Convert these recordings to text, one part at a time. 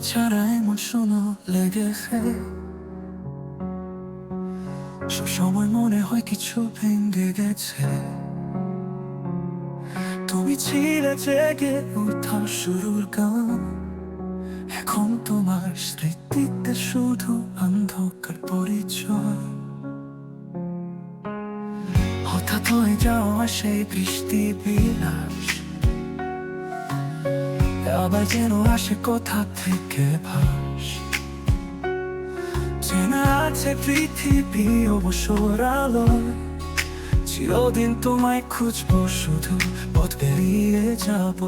ছাড়া এমন শোনো লেগেছে। সব সময় মনে হয় কিছু ভেঙে গেছে। তুমি ছিলে জেগে ওঠা শুরুর গান। এখন তোমার স্মৃতিতে শুধু অন্ধকার পরিচয়। হঠাৎ হয়ে যাওয়া সেই বৃষ্টি বিলাস আবার যেন আসে কোথা থেকে ভাস। চেনা আছে পৃথিবী অবসর আলোয় চিরদিন তোমায় খুঁজবো, শুধু পথ পেরিয়ে যাব।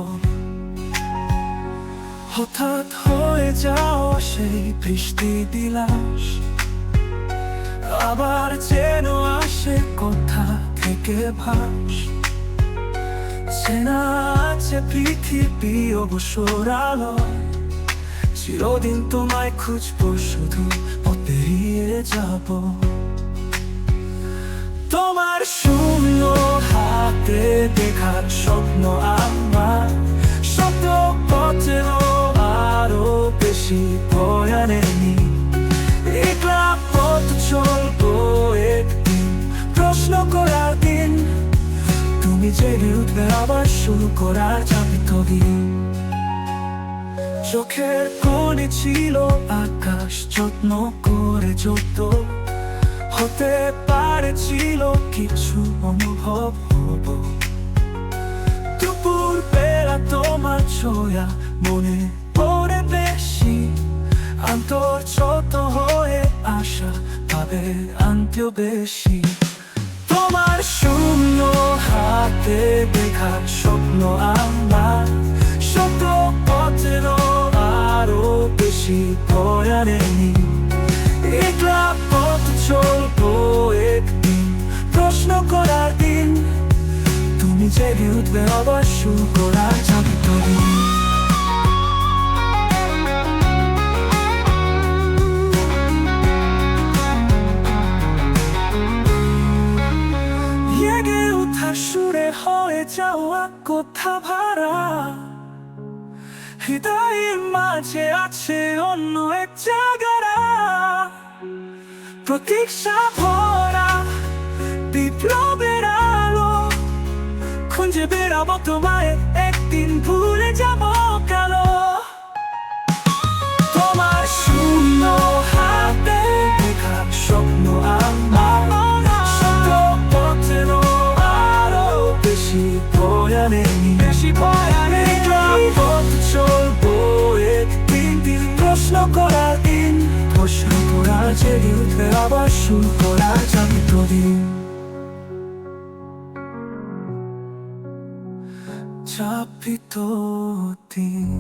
হঠাৎ হয়ে যাও সেই বৃষ্টি দিলাস আবার যেন আসে কোথা থেকে ভাস। চেনা আছে পৃথিবী অবসর আলোয়। চিরদিন তোমায় খুঁজবো, শুধু পেরিয়ে যাব। তোমার শূন্য হাতে দেখার স্বপ্ন আমার। শব্দ পথেও আরও বেশি ভয়ানেনি জেগে উঠবে আবার শুরু করার চাপিত দিন চোখের কোণে ছিল আকাশ, যত্ন করে যত হতে পারে ছিল কিছু অনুভব হব। দুপুর বেলা তোমার ছোয়া মনে পড়ে বেশি। আন্তর ছোট হয়ে আসা ভাবে আনতেও বেশি। তোমার শূন্য হাতে দেখার স্বপ্ন আমার। শব্দ পথেরও আরও বেশি ভয়ানেনি একলা পথ চলবো একদিন প্রশ্ন করার দিন। তুমি জেগে উঠবে আবার শুরু করার সুরে হয়ে যাওয়া কোথা ভাড়া। হৃদয়ের মাঝে আছে অন্য এক জায়গারা প্রতীক্ষা ভরা বিপ্লবের আলো খুঁজে বেড়াবো তোমায় বেশি ভয়ানেনি বেশি ভয়ানেনি পথ চলবো একদিন দিন প্রশ্ন করার দিন প্রশ্ন করার জেগে উঠবে আবার শুরু করার চাপিত দিন চাপিত দিন